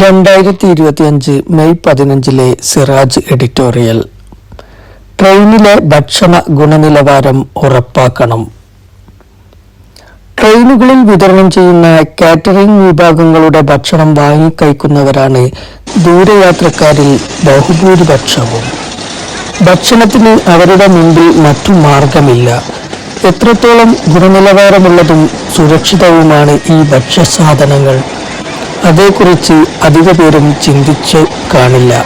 രണ്ടായിരത്തി ഇരുപത്തിയഞ്ച് മെയ് പതിനഞ്ചിലെ സിറാജ് എഡിറ്റോറിയൽ. ട്രെയിനിലെ ഭക്ഷണ ഗുണനിലവാരം ഉറപ്പാക്കണം. ട്രെയിനുകളിൽ വിതരണം ചെയ്യുന്ന കാറ്ററിംഗ് വിഭാഗങ്ങളുടെ ഭക്ഷണം വാങ്ങിക്കഴിക്കുന്നവരാണ് ദൂരയാത്രക്കാരിൽ ബഹുഭൂരിപക്ഷവും. ഭക്ഷണത്തിന് അവരുടെ മുമ്പിൽ മറ്റു മാർഗമില്ല. എത്രത്തോളം ഗുണനിലവാരമുള്ളതും സുരക്ഷിതവുമാണ് ഈ ഭക്ഷ്യസാധനങ്ങൾ. അതേക്കുറിച്ച് അധിക പേരും ചിന്തിച്ചു കാണില്ല.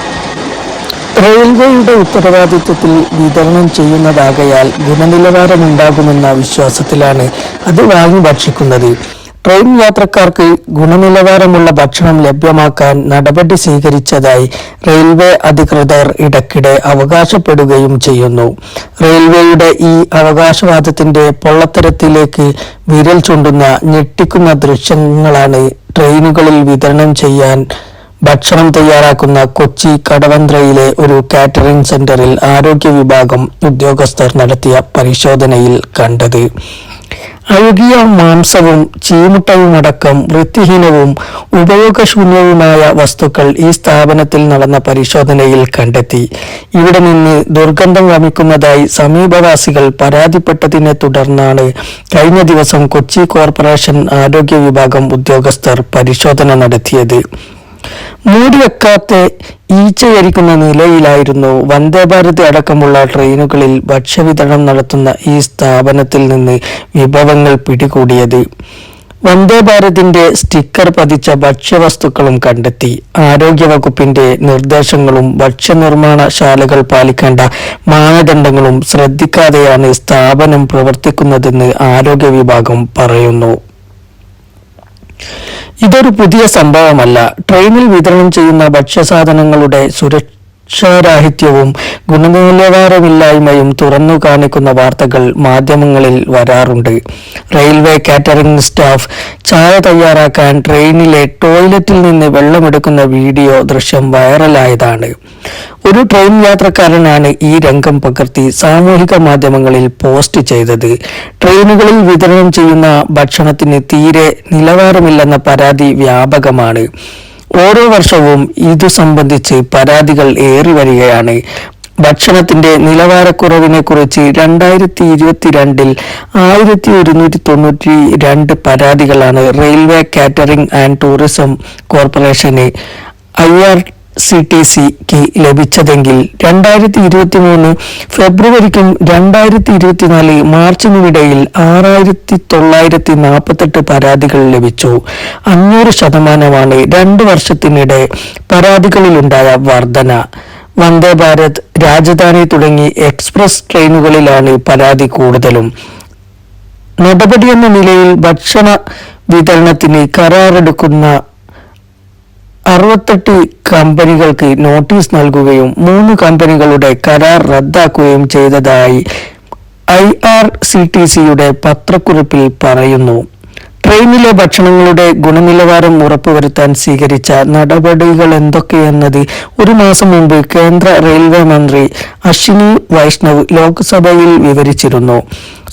റെയിൽവേയുടെ ഉത്തരവാദിത്വത്തിൽ വിതരണം ചെയ്യുന്നതാകയാൽ ഗുണനിലവാരമുണ്ടാകുമെന്ന വിശ്വാസത്തിലാണ് അത് വാങ്ങി ഭക്ഷിക്കുന്നത്. ട്രെയിൻ യാത്രക്കാർക്ക് ഗുണനിലവാരമുള്ള ഭക്ഷണം ലഭ്യമാക്കാൻ നടപടി സ്വീകരിച്ചതായി റെയിൽവേ അധികൃതർ ഇടയ്ക്കിടെ അവകാശപ്പെടുകയും ചെയ്യുന്നു. റെയിൽവേയുടെ ഈ അവകാശവാദത്തിന്റെ പൊള്ളത്തരത്തിലേക്ക് വിരൽ ചൂണ്ടുന്ന ഞെട്ടിക്കുന്ന ദൃശ്യങ്ങളാണ് ട്രെയിനുകളിൽ വിതരണം ചെയ്യാൻ ഭക്ഷണം തയ്യാറാക്കുന്ന കൊച്ചി കടവന്ത്രയിലെ ഒരു കാറ്ററിംഗ് സെന്ററിൽ ആരോഗ്യ വിഭാഗം ഉദ്യോഗസ്ഥർ നടത്തിയ പരിശോധനയിൽ കണ്ടത്. അഴുകിയ മാംസവും ചീമുട്ടയുമടക്കം വൃത്തിഹീനവും ഉപയോഗശൂന്യവുമായ വസ്തുക്കൾ ഈ സ്ഥാപനത്തിൽ നടന്ന പരിശോധനയിൽ കണ്ടെത്തി. ഇവിടെ നിന്ന് ദുർഗന്ധം വമിക്കുന്നതായി സമീപവാസികൾ പരാതിപ്പെട്ടതിനെ തുടർന്നാണ് കഴിഞ്ഞ ദിവസം കൊച്ചി കോർപ്പറേഷൻ ആരോഗ്യ വിഭാഗം ഉദ്യോഗസ്ഥർ പരിശോധന നടത്തിയത്. മൂടിവെക്കാത്ത ഈച്ചയരിക്കുന്ന നിലയിലായിരുന്നു വന്ദേ ഭാരത് അടക്കമുള്ള ട്രെയിനുകളിൽ ഭക്ഷ്യവിതരണം നടത്തുന്ന ഈ സ്ഥാപനത്തിൽ നിന്ന് വിഭവങ്ങൾ പിടികൂടിയത്. വന്ദേ ഭാരതിന്റെ സ്റ്റിക്കർ പതിച്ച ഭക്ഷ്യവസ്തുക്കളും കണ്ടെത്തി. ആരോഗ്യവകുപ്പിന്റെ നിർദ്ദേശങ്ങളും ഭക്ഷ്യനിർമ്മാണശാലകൾ പാലിക്കേണ്ട മാനദണ്ഡങ്ങളും ശ്രദ്ധിക്കാതെയാണ് സ്ഥാപനം പ്രവർത്തിക്കുന്നതെന്ന് ആരോഗ്യ വിഭാഗം പറയുന്നു. ഇതൊരു പുതിയ സംഭവമല്ല. ട്രെയിനിൽ വിതരണം ചെയ്യുന്ന ഭക്ഷ്യസാധനങ്ങളുടെ സുരക്ഷാരാഹിത്യവും ഗുണനിലവാരമില്ലായ്മയും തുറന്നു കാണിക്കുന്ന വാർത്തകൾ മാധ്യമങ്ങളിൽ വരാറുണ്ട്. റെയിൽവേ കാറ്ററിംഗ് സ്റ്റാഫ് ചായ തയ്യാറാക്കാൻ ട്രെയിനിലെ ടോയ്ലറ്റിൽ നിന്ന് വെള്ളമെടുക്കുന്ന വീഡിയോ ദൃശ്യം വൈറലായതാണ്. ഒരു ട്രെയിൻ യാത്രക്കാരനാണ് ഈ രംഗം പകർത്തി സാമൂഹിക മാധ്യമങ്ങളിൽ പോസ്റ്റ് ചെയ്തത്. ട്രെയിനുകളിൽ വിതരണം ചെയ്യുന്ന ഭക്ഷണത്തിന് തീരെ നിലവാരമില്ലെന്ന പരാതി വ്യാപകമാണ്. ഓരോ വർഷവും ഇതു സംബന്ധിച്ച് പരാതികൾ ഏറി വരികയാണ്. ഭക്ഷണത്തിന്റെ നിലവാരക്കുറവിനെ കുറിച്ച് രണ്ടായിരത്തി ഇരുപത്തിരണ്ടിൽ ആയിരത്തി ഒരുന്നൂറ്റി തൊണ്ണൂറ്റി രണ്ട് പരാതികളാണ് റെയിൽവേ കാറ്ററിംഗ് ആൻഡ് ടൂറിസം കോർപ്പറേഷന് ഐ ആർ സി ടി സിക്ക് ലഭിച്ചതെങ്കിൽ രണ്ടായിരത്തി ഇരുപത്തി മൂന്ന് ഫെബ്രുവരിക്കും രണ്ടായിരത്തി ഇരുപത്തിനാല് മാർച്ചിനുമിടയിൽ ആറായിരത്തി തൊള്ളായിരത്തി നാൽപ്പത്തെട്ട് പരാതികൾ ലഭിച്ചു. അഞ്ഞൂറ് ശതമാനമാണ് രണ്ട് വർഷത്തിനിടെ പരാതികളിലുണ്ടായ വർധന. വന്ദേ ഭാരത് രാജധാനി തുടങ്ങി എക്സ്പ്രസ് ട്രെയിനുകളിലാണ് പരാതി കൂടുതലും. നടപടിയെന്ന നിലയിൽ ഭക്ഷണ വിതരണത്തിന് കരാറെടുക്കുന്ന അറുപത്തെട്ട് കമ്പനികൾക്ക് നോട്ടീസ് നൽകുകയും മൂന്ന് കമ്പനികളുടെ കരാർ റദ്ദാക്കുകയും ചെയ്തതായി ഐ ആർ സി ടി സിയുടെ പത്രക്കുറിപ്പിൽ പറയുന്നു. ട്രെയിനിലെ ഭക്ഷണങ്ങളുടെ ഗുണനിലവാരം ഉറപ്പുവരുത്താൻ സ്വീകരിച്ച നടപടികൾ എന്തൊക്കെയെന്നത് ഒരു മാസം മുമ്പ് കേന്ദ്ര റെയിൽവേ മന്ത്രി അശ്വിനി വൈഷ്ണവ് ലോക്സഭയിൽ വിവരിച്ചിരുന്നു.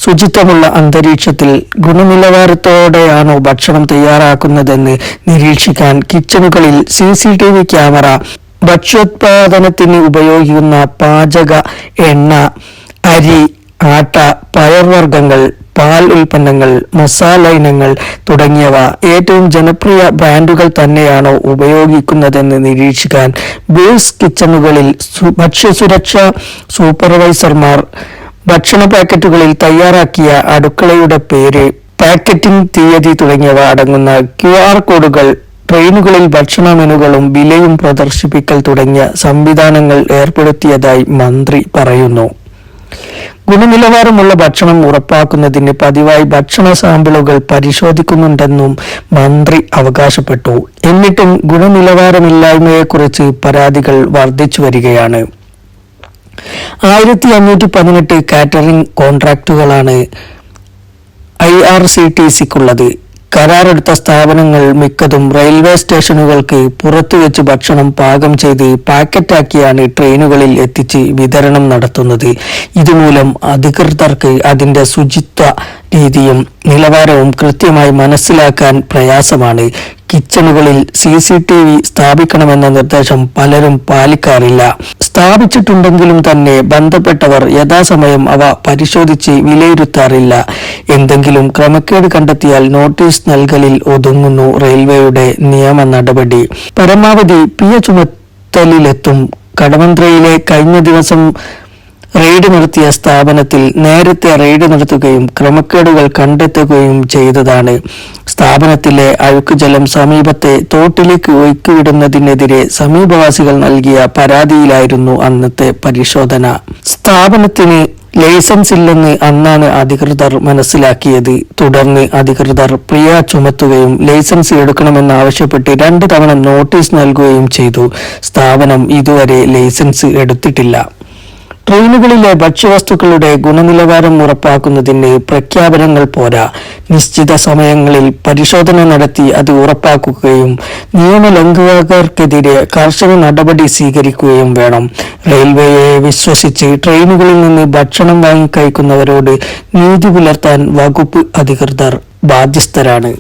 ശുചിത്വമുള്ള അന്തരീക്ഷത്തിൽ ഗുണനിലവാരത്തോടെയാണോ ഭക്ഷണം തയ്യാറാക്കുന്നതെന്ന് നിരീക്ഷിക്കാൻ കിച്ചണുകളിൽ C C T V camera ഭക്ഷ്യോത്പാദനത്തിന് ഉപയോഗിക്കുന്ന പാചക എണ്ണ അരി ആട്ട പയർവർഗങ്ങൾ ഉൽപ്പന്നങ്ങൾ മസാല ഇനങ്ങൾ തുടങ്ങിയവ ഏറ്റവും ജനപ്രിയ ബ്രാൻഡുകൾ തന്നെയാണോ ഉപയോഗിക്കുന്നതെന്ന് നിരീക്ഷിക്കാൻ ബേസ് കിച്ചണുകളിൽ ഭക്ഷ്യസുരക്ഷാ സൂപ്പർവൈസർമാർ ഭക്ഷണ പാക്കറ്റുകളിൽ തയ്യാറാക്കിയ അടുക്കളയുടെ പേര് പാക്കറ്റിംഗ് തീയതി തുടങ്ങിയവ അടങ്ങുന്ന ക്യു ആർ കോഡുകൾ ട്രെയിനുകളിൽ ഭക്ഷണ മെനുകളും വിലയും പ്രദർശിപ്പിക്കൽ തുടങ്ങിയ സംവിധാനങ്ങൾ ഏർപ്പെടുത്തിയതായി മന്ത്രി പറയുന്നു. ഗുണനിലവാരമുള്ള ഭക്ഷണം ഉറപ്പാക്കുന്നതിന് പതിവായി ഭക്ഷണ സാമ്പിളുകൾ പരിശോധിക്കുന്നുണ്ടെന്നും മന്ത്രി അവകാശപ്പെട്ടു. എന്നിട്ടും ഗുണനിലവാരമില്ലായ്മയെക്കുറിച്ച് പരാതികൾ വർദ്ധിച്ചു വരികയാണ്. ആയിരത്തി അഞ്ഞൂറ്റി പതിനെട്ട് കാറ്ററിംഗ് കോൺട്രാക്ടുകളാണ് ഐ ആർ സി ടി സിക്കുള്ളത്. കരാറെടുത്ത സ്ഥാപനങ്ങൾ മിക്കതും റെയിൽവേ സ്റ്റേഷനുകൾക്ക് പുറത്തുവെച്ച് ഭക്ഷണം പാകം ചെയ്ത് പാക്കറ്റാക്കിയാണ് ട്രെയിനുകളിൽ എത്തിച്ച് വിതരണം നടത്തുന്നത്. ഇതുമൂലം അധികൃതർക്ക് അതിന്റെ ശുചിത്വ രീതിയും നിലവാരവും കൃത്യമായി മനസ്സിലാക്കാൻ പ്രയാസമാണ്. കിച്ചണുകളിൽ സി സി ടി വി സ്ഥാപിക്കണമെന്ന നിർദ്ദേശം പലരും പാലിക്കാറില്ല. സ്ഥാപിച്ചിട്ടുണ്ടെങ്കിലും തന്നെ ബന്ധപ്പെട്ടവർ യഥാസമയം അവ പരിശോധിച്ച് വിലയിരുത്താറില്ല. എന്തെങ്കിലും ക്രമക്കേട് കണ്ടെത്തിയാൽ നോട്ടീസ് നൽകലിൽ ഒതുങ്ങുന്നു റെയിൽവേയുടെ നിയമ നടപടി. പരമാവധി പിയ ചുമത്തലിലെത്തും. കടമന്ത്രയിലെ കഴിഞ്ഞ ദിവസം റെയ്ഡ് നടത്തിയ സ്ഥാപനത്തിൽ നേരത്തെ റെയ്ഡ് നടത്തുകയും ക്രമക്കേടുകൾ കണ്ടെത്തുകയും ചെയ്തതാണ്. സ്ഥാപനത്തിലെ അഴുക്കുജലം സമീപത്തെ തോട്ടിലേക്ക് ഒഴുക്കിവിടുന്നതിനെതിരെ സമീപവാസികൾ നൽകിയ പരാതിയിലായിരുന്നു അന്നത്തെ പരിശോധന. സ്ഥാപനത്തിന് ലൈസൻസ് ഇല്ലെന്ന് അന്നാണ് അധികൃതർ മനസ്സിലാക്കിയത്. തുടർന്ന് അധികൃതർ പ്രിയ ചുമത്തുകയും ലൈസൻസ് എടുക്കണമെന്നാവശ്യപ്പെട്ട് രണ്ട് തവണ നോട്ടീസ് നൽകുകയും ചെയ്തു. സ്ഥാപനം ഇതുവരെ ലൈസൻസ് എടുത്തിട്ടില്ല. ട്രെയിനുകളിലെ ഭക്ഷ്യവസ്തുക്കളുടെ ഗുണനിലവാരം ഉറപ്പാക്കുന്നതിന് പ്രഖ്യാപനങ്ങൾ പോരാ. നിശ്ചിത സമയങ്ങളിൽ പരിശോധന നടത്തി അത് ഉറപ്പാക്കുകയും നിയമലംഘകർക്കെതിരെ കർശന നടപടി സ്വീകരിക്കുകയും വേണം. റെയിൽവേയെ വിശ്വസിച്ച് ട്രെയിനുകളിൽ നിന്ന് ഭക്ഷണം വാങ്ങിക്കഴിക്കുന്നവരോട് നീതി പുലർത്താൻ വകുപ്പ് അധികൃതർ ബാധ്യസ്ഥരാണ്.